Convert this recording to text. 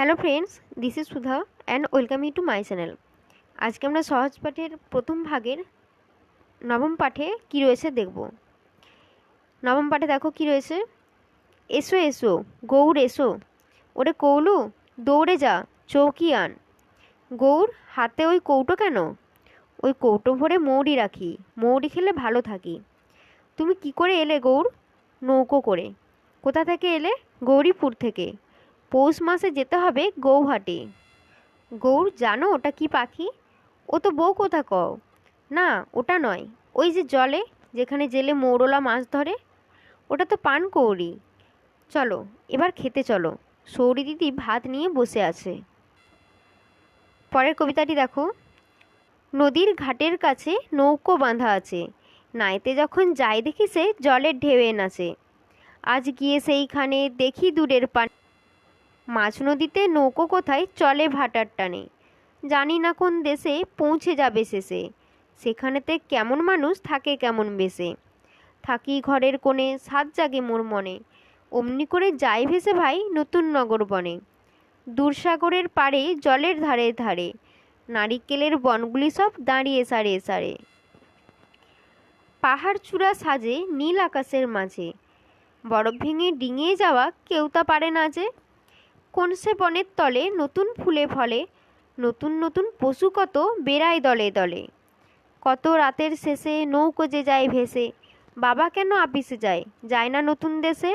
Hello friends this is Sudha and welcome you to my channel আজকে আমরা সহজ পাঠের প্রথম ভাগের নবম পাঠে কী রয়েছে দেখব। নবম পাঠে দেখো কী রয়েছে? এসো এসো, গৌর এসো। ওরে কৌলু, দৌড়ে যা চৌকি আন গৌর, হাতে ওই কৌটো কেন? ওই কৌটো ভরে মৌরি রাখি, মৌরি খেলে ভালো থাকি। তুমি কি করে এলে গৌর? নৌকো করে। কোথা থেকে এলে? গৌরীপুর থেকে। পৌষ মাসে যেতে হবে গৌহাটি। গৌর, জানো ওটা কি পাখি? ও তো বউ কোথা কও? না, ওটা নয়। ওই যে জলে, যেখানে জেলে মৌরলা মাছ ধরে, ওটা তো পান কৌড়ি চলো, এবার খেতে চলো। সৌরি দিদি ভাত নিয়ে বসে আছে। পরের কবিতাটি দেখো। নদীর ঘাটের কাছে নৌকো বাঁধা আছে। নাইতে যখন যাই দেখি সে জলের ঢেউয়ে নাচে আজ গিয়ে সেইখানে দেখি দূরের পান। মাছ নদীতে নৌকো কোথায় চলে ভাটার টানে? জানি না কোন দেশে পৌঁছে যাবে শেষে। সেখানেতে কেমন মানুষ থাকে কেমন বেশে। থাকি ঘরের কোণে সাত জাগে মোর মনে। অমনি করে যাই ভেসে ভাই নতুন নগর বনে। দূরসাগরের পাড়ে, জলের ধারে ধারে। নারিকেলের বনগুলি সব দাঁড়িয়ে সারে সারে। পাহাড় চূড়া সাজে নীল আকাশের মাঝে। বরফ ভেঙে ডিঙিয়ে যাওয়া কেউ তা পারে না যে। কোন সে বনের তলে নতুন ফুলে ফলে, নতুন নতুন পশু কত বেড়ায় দলে দলে। কত রাতের শেষে নৌকো যে যায় ভেসে, বাবা কেন আপিসে যায় যায় না নতুন দেশে?